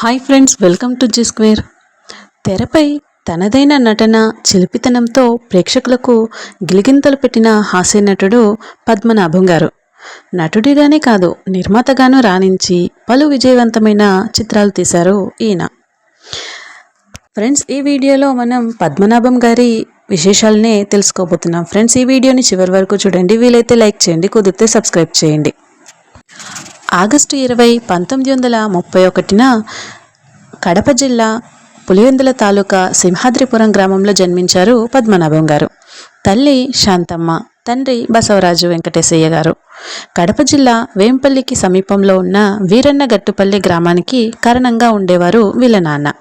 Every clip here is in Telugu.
Hi friends welcome to Zee square. తెరపై తనదైన నటన చిలిపితనంతో ప్రేక్షకులకు గిలిగింతలు పెట్టిన హాస్య నటుడు పద్మనాభం గారు. నటుడిగానే కాదు నిర్మాతగాను రాణించి పలు విజయవంతమైన చిత్రాలు తీశారు ఈయన. ఫ్రెండ్స్ ఈ వీడియోలో మనం పద్మనాభం గారి విశేషాలనే తెలుసుకోబోతున్నాం. ఫ్రెండ్స్ ఈ వీడియోని చివరి వరకు చూడండి. వీలైతే లైక్ చేయండి కుదిరితే సబ్స్క్రైబ్ చేయండి. ఆగస్టు ఇరవై పంతొమ్మిది వందల ముప్పై ఒకటిన కడప జిల్లా పులివెందుల తాలూకా సింహాద్రిపురం గ్రామంలో జన్మించారు పద్మనాభం గారు. తల్లి శాంతమ్మ తండ్రి బసవరాజు వెంకటేశయ్య గారు. కడప జిల్లా వేంపల్లికి సమీపంలో ఉన్న వీరన్న గట్టుపల్లి గ్రామానికి కారణంగా ఉండేవారు వీళ్ళ నాన్న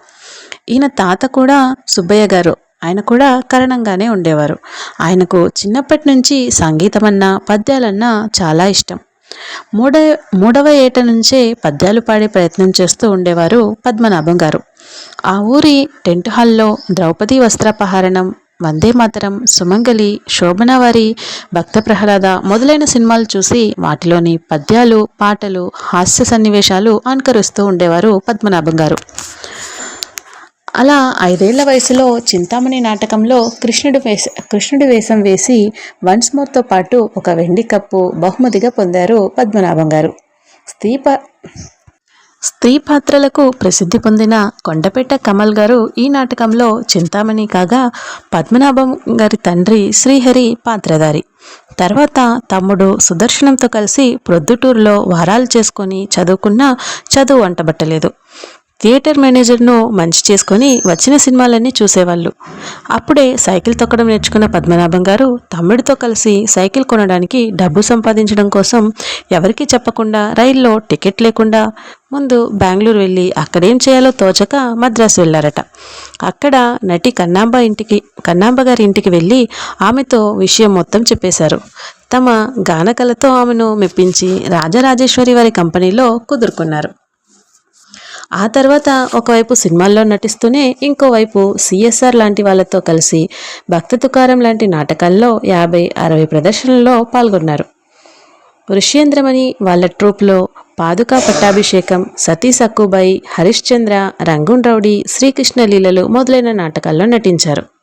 ఈయన తాత కూడా సుబ్బయ్య గారు. ఆయన కూడా కరణంగానే ఉండేవారు. ఆయనకు చిన్నప్పటి నుంచి సంగీతమన్నా పద్యాలన్నా చాలా ఇష్టం. మూడ మూడవ ఏట నుంచే పద్యాలు పాడే ప్రయత్నం చేస్తూ ఉండేవారు పద్మనాభం గారు. ఆ ఊరి టెంట్ హాల్లో ద్రౌపది వస్త్రాపహరణం వందే మాతరం సుమంగలి శోభనవారి భక్త ప్రహ్లాద మొదలైన సినిమాలు చూసి వాటిలోని పద్యాలు పాటలు హాస్య సన్నివేశాలు అనుకరిస్తూ ఉండేవారు పద్మనాభం గారు. అలా ఐదేళ్ళ వయసులో చింతామణి నాటకంలో కృష్ణుడు వేస కృష్ణుడి వేషం వేసి వన్స్ మోర్తో పాటు ఒక వెండి కప్పు బహుమతిగా పొందారు పద్మనాభం గారు. స్త్రీ స్త్రీ పాత్రలకు ప్రసిద్ధి పొందిన కొండపేట కమల్ గారు ఈ నాటకంలో చింతామణి కాగా పద్మనాభం గారి తండ్రి శ్రీహరి పాత్రధారి. తర్వాత తమ్ముడు సుదర్శనంతో కలిసి ప్రొద్దుటూరులో వారాలు చేసుకొని చదువుకున్న చదువు అంటబట్టలేదు. థియేటర్ మేనేజర్ను మంచి చేసుకొని వచ్చిన సినిమాలన్నీ చూసేవాళ్ళు. అప్పుడే సైకిల్ తొక్కడం నేర్చుకున్న పద్మనాభం గారు తమ్ముడితో కలిసి సైకిల్ కొనడానికి డబ్బు సంపాదించడం కోసం ఎవరికీ చెప్పకుండా రైల్లో టికెట్ లేకుండా ముందు బెంగళూరు వెళ్ళి అక్కడేం చేయాలో తోచక మద్రాసు వెళ్ళారట. అక్కడ నటి కన్నాంబ ఇంటికి కన్నాంబ గారి ఇంటికి వెళ్ళి ఆమెతో విషయం మొత్తం చెప్పేశారు. తమ గానకలతో ఆమెను మెప్పించి రాజరాజేశ్వరి వారి కంపెనీలో కుదురుకున్నారు. ఆ తర్వాత ఒకవైపు సినిమాల్లో నటిస్తూనే ఇంకోవైపు సిఎస్ఆర్ లాంటి వాళ్ళతో కలిసి భక్త తుకారం లాంటి నాటకాల్లో యాభై అరవై ప్రదర్శనల్లో పాల్గొన్నారు. ఋష్యేంద్రమణి వాళ్ళ ట్రూప్లో పాదుకా పట్టాభిషేకం సతీ సక్కుబాయి హరిశ్చంద్ర రంగున్ రౌడీ శ్రీకృష్ణ లీలలు మొదలైన నాటకాల్లో నటించారు.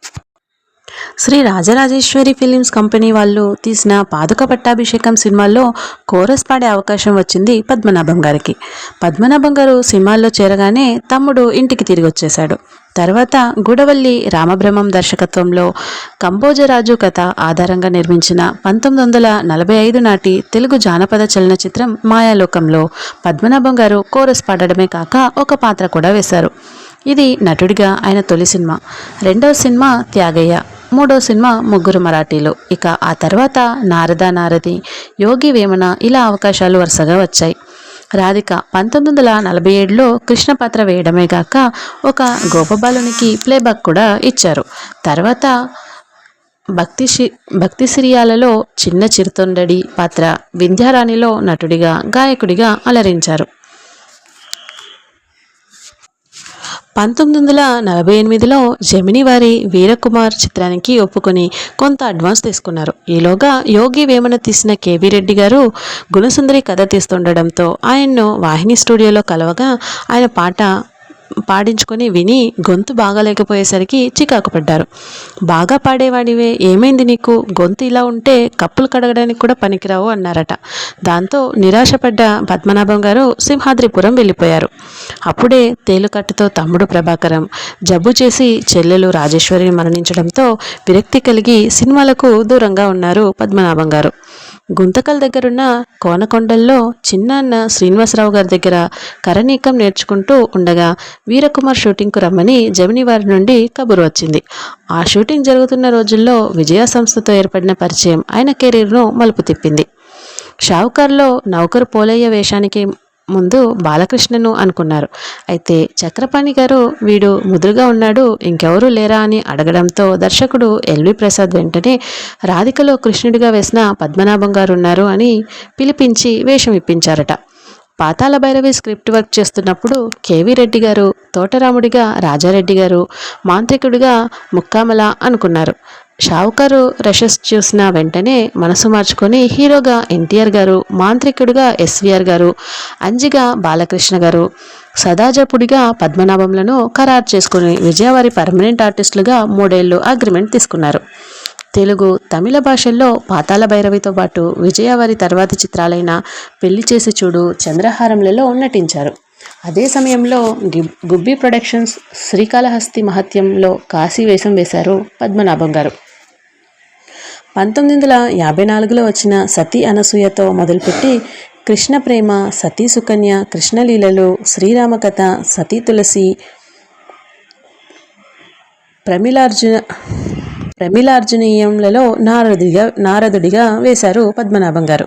శ్రీ రాజరాజేశ్వరి ఫిలిమ్స్ కంపెనీ వాళ్ళు తీసిన పాదుక పట్టాభిషేకం సినిమాల్లో కోరస్ పాడే అవకాశం వచ్చింది పద్మనాభం గారికి. పద్మనాభం గారు సినిమాల్లో చేరగానే తమ్ముడు ఇంటికి తిరిగి వచ్చేశాడు. తర్వాత గుడవల్లి రామబ్రహ్మం దర్శకత్వంలో కంబోజరాజు కథ ఆధారంగా నిర్మించిన పంతొమ్మిది వందల నలభై ఐదు నాటి తెలుగు జానపద చలనచిత్రం మాయాలోకంలో పద్మనాభం గారు కోరస్ పాడడమే కాక ఒక పాత్ర కూడా వేశారు. ఇది నటుడిగా ఆయన తొలి సినిమా. రెండవ సినిమా త్యాగయ్య. మూడో సినిమా ముగ్గురు మరాఠీలు. ఇక ఆ తర్వాత నారద నారది యోగి వేమన ఇలా అవకాశాలు వరుసగా వచ్చాయి. రాధిక పంతొమ్మిది వందల నలభై ఏడులో కృష్ణ పాత్ర వేయడమే కాక ఒక గోపబాలునికి ప్లేబ్యాక్ కూడా ఇచ్చారు. తర్వాత భక్తి భక్తి సిరియాలలో చిన్న చిరుతొండడి పాత్ర వింధ్యారాణిలో నటుడిగా గాయకుడిగా అలరించారు. పంతొమ్మిది వందల నలభై ఎనిమిదిలో జమిని వారి వీరకుమార్ చిత్రానికి ఒప్పుకొని కొంత అడ్వాన్స్ తీసుకున్నారు. ఈలోగా యోగి వేమన తీసిన కేవీ రెడ్డి గారు గుణసుందరి కథ తీస్తుండడంతో ఆయన్ను వాహిని స్టూడియోలో కలవగా ఆయన పాట పాడించుకొని విని గొంతు బాగాలేకపోయేసరికి చికాకు పడ్డారు. బాగా పాడేవాడివే ఏమైంది నీకు? గొంతు ఇలా ఉంటే కప్పులు కడగడానికి కూడా పనికిరావు అన్నారట. దాంతో నిరాశపడ్డ పద్మనాభం గారు సింహాద్రిపురం వెళ్ళిపోయారు. అప్పుడే తేలుకట్టుతో తమ్ముడు ప్రభాకరం జబ్బు చేసి చెల్లెలు రాజేశ్వరిని మరణించడంతో విరక్తి కలిగి సినిమాలకు దూరంగా ఉన్నారు పద్మనాభం గారు. గుంతకల్ దగ్గరున్న కోనకొండల్లో చిన్నాన్న శ్రీనివాసరావు గారి దగ్గర కరనీకం నేర్చుకుంటూ ఉండగా వీరకుమార్ షూటింగ్కు రమ్మని జమిని వారి నుండి కబురు వచ్చింది. ఆ షూటింగ్ జరుగుతున్న రోజుల్లో విజయ సంస్థతో ఏర్పడిన పరిచయం ఆయన కెరీర్ను మలుపు తిప్పింది. షావుకార్లో నౌకరు పోలయ్య వేషానికి ముందు బాలకృష్ణను అనుకున్నారు. అయితే చక్రపాణి గారు వీడు ముదురుగా ఉన్నాడు ఇంకెవరూ లేరా అని అడగడంతో దర్శకుడు ఎల్వి ప్రసాద్ వెంటనే రాధికలో కృష్ణుడిగా వేసిన పద్మనాభం గారు ఉన్నారు అని పిలిపించి వేషం ఇప్పించారట. పాతాల భైరవి స్క్రిప్ట్ వర్క్ చేస్తున్నప్పుడు కేవీ రెడ్డి గారు తోటరాముడిగా రాజారెడ్డి గారు మాంత్రికుడిగా ముక్కామల అనుకున్నారు. షావుకారు రషెస్ చూసిన వెంటనే మనసు మార్చుకొని హీరోగా ఎన్టీఆర్ గారు మాంత్రికుడిగా ఎస్వీఆర్ గారు అంజిగా బాలకృష్ణ గారు సదాజపుడిగా పద్మనాభంలను ఖరారు చేసుకుని విజయవారి పర్మనెంట్ ఆర్టిస్టులుగా మూడేళ్ళు అగ్రిమెంట్ తీసుకున్నారు. తెలుగు తమిళ భాషల్లో పాతాల భైరవితో పాటు విజయవారి తర్వాతి చిత్రాలైన పెళ్ళి చేసి చూడు చంద్రహారంలలో నటించారు. అదే సమయంలో గుబ్బి ప్రొడక్షన్స్ శ్రీకాళహస్తి మహత్యంలో కాశీ వేషం వేశారు పద్మనాభం గారు. పంతొమ్మిది వందల యాభై నాలుగులో వచ్చిన సతీ అనసూయతో మొదలుపెట్టి కృష్ణ ప్రేమ సతీ సుకన్య కృష్ణలీలలు శ్రీరామకథ సతీ తులసి ప్రమిళార్జున ప్రమిలార్జునీయంలలో నారదుడిగా నారదుడిగా వేశారు పద్మనాభం గారు.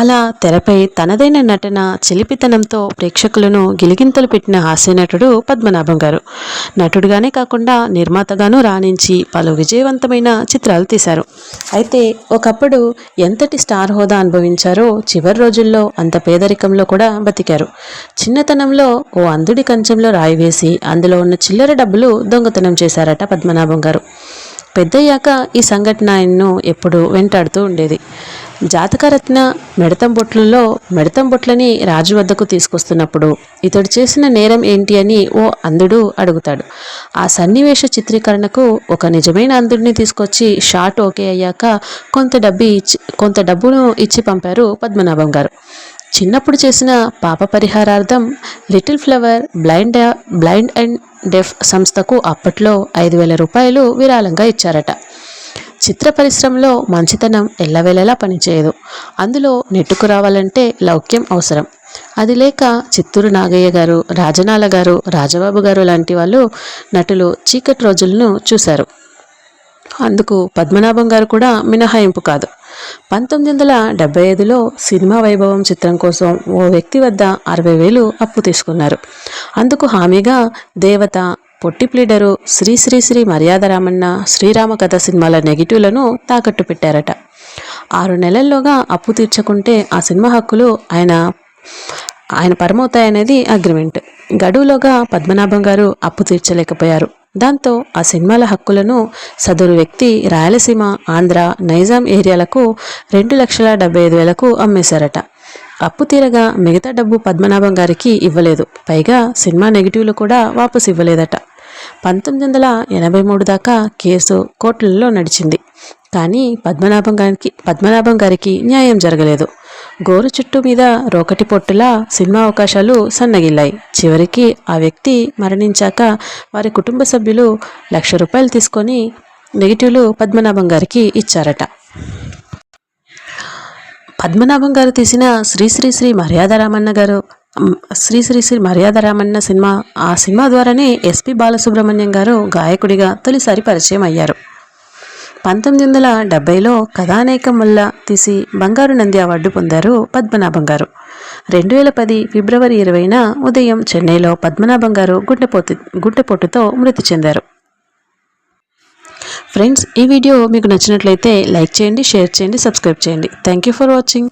అలా తెరపై తనదైన నటన చిలిపితనంతో ప్రేక్షకులను గిలిగింతలు పెట్టిన హాస్యనటుడు పద్మనాభం గారు. నటుడుగానే కాకుండా నిర్మాతగాను రాణించి పలు విజయవంతమైన చిత్రాలు తీశారు. అయితే ఒకప్పుడు ఎంతటి స్టార్ హోదా అనుభవించారో చివరి రోజుల్లో అంత పేదరికంలో కూడా బతికారు. చిన్నతనంలో ఓ అంధుడి కంచంలో రాయి వేసి అందులో ఉన్న చిల్లర డబ్బులు దొంగతనం చేశారట పద్మనాభం గారు. పెద్దయ్యాక ఈ సంఘటన ఆయన్ను ఎప్పుడు వెంటాడుతూ ఉండేది. జాతకరత్న మెడతంబొట్లలో బొట్లలో బొట్లని రాజు వద్దకు తీసుకొస్తున్నప్పుడు ఇతడు చేసిన నేరం ఏంటి అని ఓ అంధుడు అడుగుతాడు. ఆ సన్నివేశ చిత్రీకరణకు ఒక నిజమైన అంధుడిని తీసుకొచ్చి షాట్ ఓకే అయ్యాక కొంత డబ్బు ఇచ్చి కొంత డబ్బును ఇచ్చి పంపారు పద్మనాభం గారు. చిన్నప్పుడు చేసిన పాప పరిహారార్థం little flower blind blind and deaf సంస్థకు అప్పట్లో ఐదు వేల రూపాయలు విరాళంగా ఇచ్చారట. చిత్ర పరిశ్రమలో మంచితనం ఎల్లవేళలా పనిచేయదు. అందులో నెట్టుకు రావాలంటే లౌక్యం అవసరం. అది లేక చిత్తూరు నాగయ్య గారు రాజనాల గారు రాజబాబు గారు లాంటి వాళ్ళు నటులు చీకటి రోజులను చూశారు. అందుకు పద్మనాభం గారు కూడా మినహాయింపు కాదు. పంతొమ్మిది వందల డెబ్బై ఐదులో సినిమా వైభవం చిత్రం కోసం ఓ వ్యక్తి వద్ద అరవై వేలు అప్పు తీసుకున్నారు. అందుకు హామీగా దేవత పొట్టి ప్లీడరు శ్రీ శ్రీ శ్రీ మర్యాద రామన్న శ్రీరామ కథ సినిమాల నెగిటివ్లను తాకట్టు పెట్టారట. ఆరు నెలల్లోగా అప్పు తీర్చకుంటే ఆ సినిమా హక్కులు ఆయన ఆయన పరమవుతాయనేది అగ్రిమెంట్. గడువులోగా పద్మనాభం గారు అప్పు తీర్చలేకపోయారు. దాంతో ఆ సినిమాల హక్కులను సదరు వ్యక్తి రాయలసీమ ఆంధ్ర నైజాం ఏరియాలకు రెండు లక్షల డెబ్బై ఐదు వేలకు అమ్మేశారట. అప్పు తీరగా మిగతా డబ్బు పద్మనాభం గారికి ఇవ్వలేదు. పైగా సినిమా నెగిటివ్లు కూడా వాపసు ఇవ్వలేదట. పంతొమ్మిది వందల ఎనభై మూడు దాకా కేసు కోర్టులలో నడిచింది. కానీ పద్మనాభం గారికి పద్మనాభం గారికి న్యాయం జరగలేదు. గోరు చుట్టు మీద రోకటి పొట్టులా సినిమా అవకాశాలు సన్నగిల్లాయి. చివరికి ఆ వ్యక్తి మరణించాక వారి కుటుంబ సభ్యులు లక్ష రూపాయలు తీసుకొని నెగిటివ్లు పద్మనాభం గారికి ఇచ్చారట. పద్మనాభం గారు తీసిన శ్రీ శ్రీ శ్రీ గారు శ్రీ శ్రీ శ్రీ మర్యాదరామన్న సినిమా ఆ సినిమా ద్వారానే ఎస్పి బాలసుబ్రహ్మణ్యం గారు గాయకుడిగా తొలిసారి పరిచయం అయ్యారు. పంతొమ్మిది వందల డెబ్బైలో కథానేకం వల్ల తీసి బంగారు నంది అవార్డు పొందారు పద్మనాభం గారు. రెండు వేల పది ఫిబ్రవరి ఇరవైన ఉదయం చెన్నైలో పద్మనాభం గారు గుండెపోటు గుండెపోటుతో మృతి చెందారు. ఫ్రెండ్స్ ఈ వీడియో మీకు నచ్చినట్లయితే లైక్ చేయండి షేర్ చేయండి సబ్స్క్రైబ్ చేయండి. Thank you for watching.